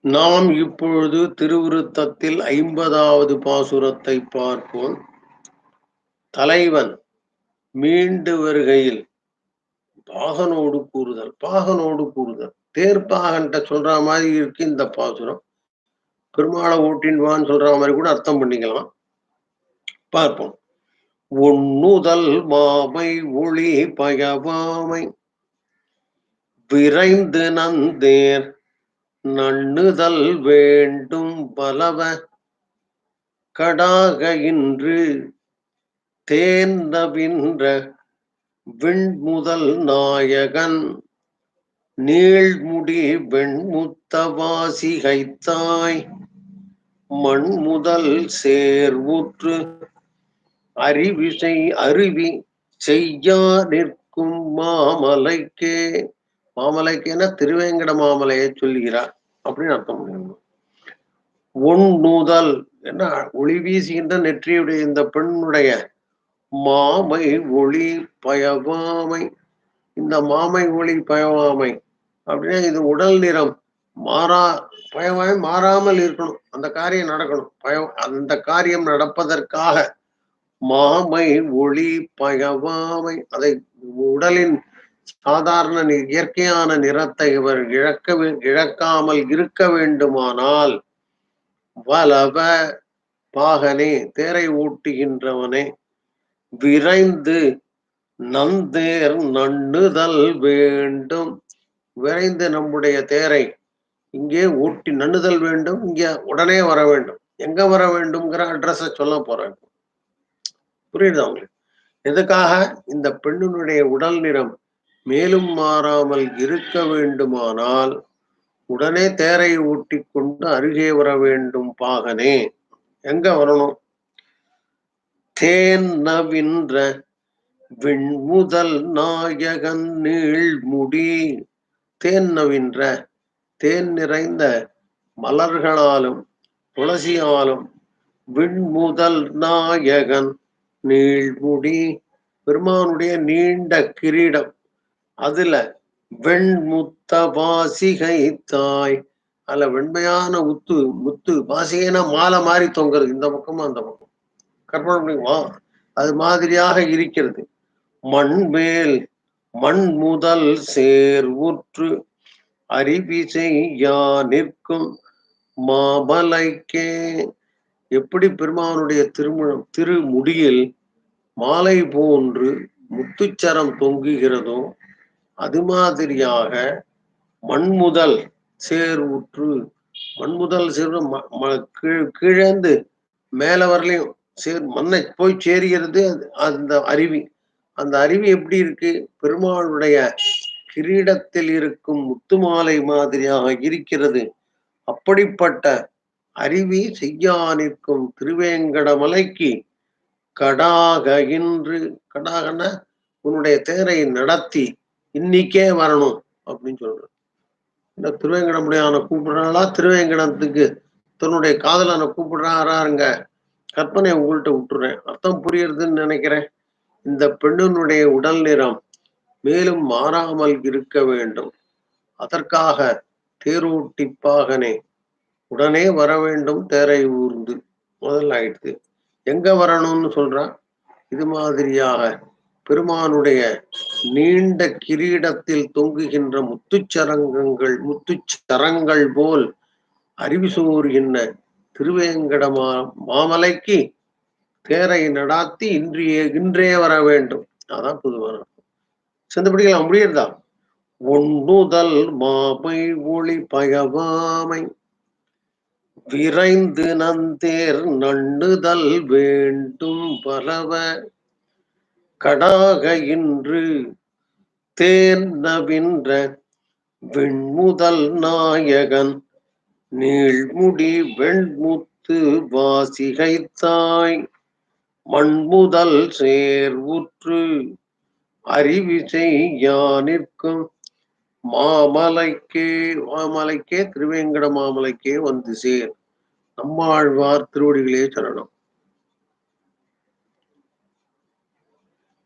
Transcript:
நாம் இப்பொழுது திருவிருத்தத்தில் ஐம்பதாவது பாசுரத்தை பார்ப்போம். தலைவன் மீண்டு வருகையில் பாகனோடு கூறுதல் பாகனோடு கூறுதல். தேர்ப்பாகன்ட்ட சொல்ற மாதிரி இருக்கு இந்த பாசுரம். பெருமாளை ஓட்டின்வான்னு சொல்ற மாதிரி கூட அர்த்தம் பண்ணிக்கலாம். பார்ப்போம். ஒண்ணுதல் மாமை ஒளி பயவாமை விரைந்து நந்தேர் நண்ணுதல் வேண்டும் பலவ கடாக இன்று தேர்ந்தவின்ற விண்முதல் நாயகன் நீழ்முடி வெண்முத்தவாசிகைத்தாய் மண்முதல் சேர்வுற்று அறிவிசை அருவி செய்யா நிற்கும் மாமலைக்கே மாமலைக்கேன திருவேங்கட மாமலையை சொல்லுகிறார். அப்படின்னு அர்த்தம். ஒன் மூதல் என்ன? ஒளி வீசுகின்ற நெற்றியுடைய இந்த பெண்ணுடைய மாமை ஒளி பயவாமை. இந்த மாமை ஒளி பயவாமை. அப்படின்னா இது உடல் நிறம். மாறா பயவாமை மாறாமல் இருக்கணும். அந்த காரியம் நடக்கணும். பய அந்த காரியம் நடப்பதற்காக மாமை ஒளி பயவாமை. அதை உடலின் சாதாரண இயற்கையான நிறத்தை இவர் இழக்க இழக்காமல் இருக்க வேண்டுமானால் வலவ பாகனே தேரை ஊட்டுகின்றவனே விரைந்து நந்தேர் நண்ணுதல் வேண்டும். விரைந்து நம்முடைய தேரை இங்கே ஊட்டி நண்ணுதல் வேண்டும். இங்க உடனே வர வேண்டும். எங்க வர வேண்டும்ங்கிற அட்ரஸ சொல்ல போறேன். புரியுதா உங்களுக்கு? எதுக்காக? இந்த பெண்ணினுடைய உடல் நிறம் மேலும் மாறாமல் இருக்க வேண்டுமானால் உடனே தேரை ஊட்டி கொண்டு அருகே வர வேண்டும் பாகனே. எங்க வரணும்? தேன் நவின்ற விண்முதல் நாயகன் நீழ்முடி தேன் நவின்ற தேன் நிறைந்த மலர்களாலும் துளசியாலும் விண்முதல் நாயகன் நீழ்முடி பெருமானுடைய நீண்ட கிரீடம். அதுல வெண்முத்த வாசிகை தாய் அதுல வெண்மையான உத்து முத்து வாசிகைனா மாலை மாதிரி தொங்குறது. இந்த பக்கமும் அந்த பக்கம். கற்பனை பண்ணிக்குமா அது மாதிரியாக இருக்கிறது. மண்மேல் மண் முதல் சேர் உற்று அறிவிசை யா நிற்கும் மாமலைக்கே. எப்படி பெருமானுடைய திருமணம் திருமுடியில் மாலை போன்று முத்துச்சரம் தொங்குகிறதோ அது மாதிரியாக மண்முதல் சேர் உற்று மண்முதல் சேர் கீழேந்து மேல வரலையும் சேர் மண்ணை போய் சேருகிறது அந்த அருவி. அந்த அருவி எப்படி இருக்கு? பெருமாளுடைய கிரீடத்தில் இருக்கும் முத்துமாலை மாதிரியாக இருக்கிறது. அப்படிப்பட்ட அருவி செய்யா நிற்கும் திருவேங்கடமலைக்கு கடாக இன்று கடாகன உன்னுடைய தேரை நடத்தி இன்னைக்கே வரணும் அப்படின்னு சொல்றேன் இந்த திருவேங்கடமுடையான கூப்பிடுறாளா திருவேங்கடத்துக்கு தன்னுடைய காதலனை கூப்பிடுறாருங்க கற்பனை உங்கள்கிட்ட விட்டுறேன். அர்த்தம் புரியுறதுன்னு நினைக்கிறேன். இந்த பெண்ணினுடைய உடல் நிறம் மேலும் மாறாமல் இருக்க வேண்டும். அதற்காக தேரூட்டி உடனே வர வேண்டும். தேரை ஊர்ந்து முதல் ஆயிடுது. எங்க வரணும்னு சொல்றான் இது மாதிரியாக பெருமானுடைய நீண்ட கிரீடத்தில் தொங்குகின்ற முத்துச்சரங்கங்கள் முத்துச்சரங்கள் போல் அறிவிசோர் என்ன திருவேங்கடமா மாமலைக்கு தேரை நடாத்தி இன்றைய இன்றே வர வேண்டும். அதான் பொதுவான செந்தபடிகள் முடியறதா? ஒண்ணுதல் மாமை ஒளி பயவாமை. விரைந்து நந்தேர் நண்ணுதல் வேண்டும் பலவ கடாக இன்று தேர்ந்தவின்ற வெண்முதல் நாயகன் நீழ்முடி வெண்முத்து வாசிகைத்தாய். மண்முதல் சேர்வுற்று அறிவிசை யானிற்கும். மாமலைக்கே மாமலைக்கே திருவேங்கட மாமலைக்கே வந்து சேர். நம்மாழ்வார் திருவடிகளே சொல்லணும்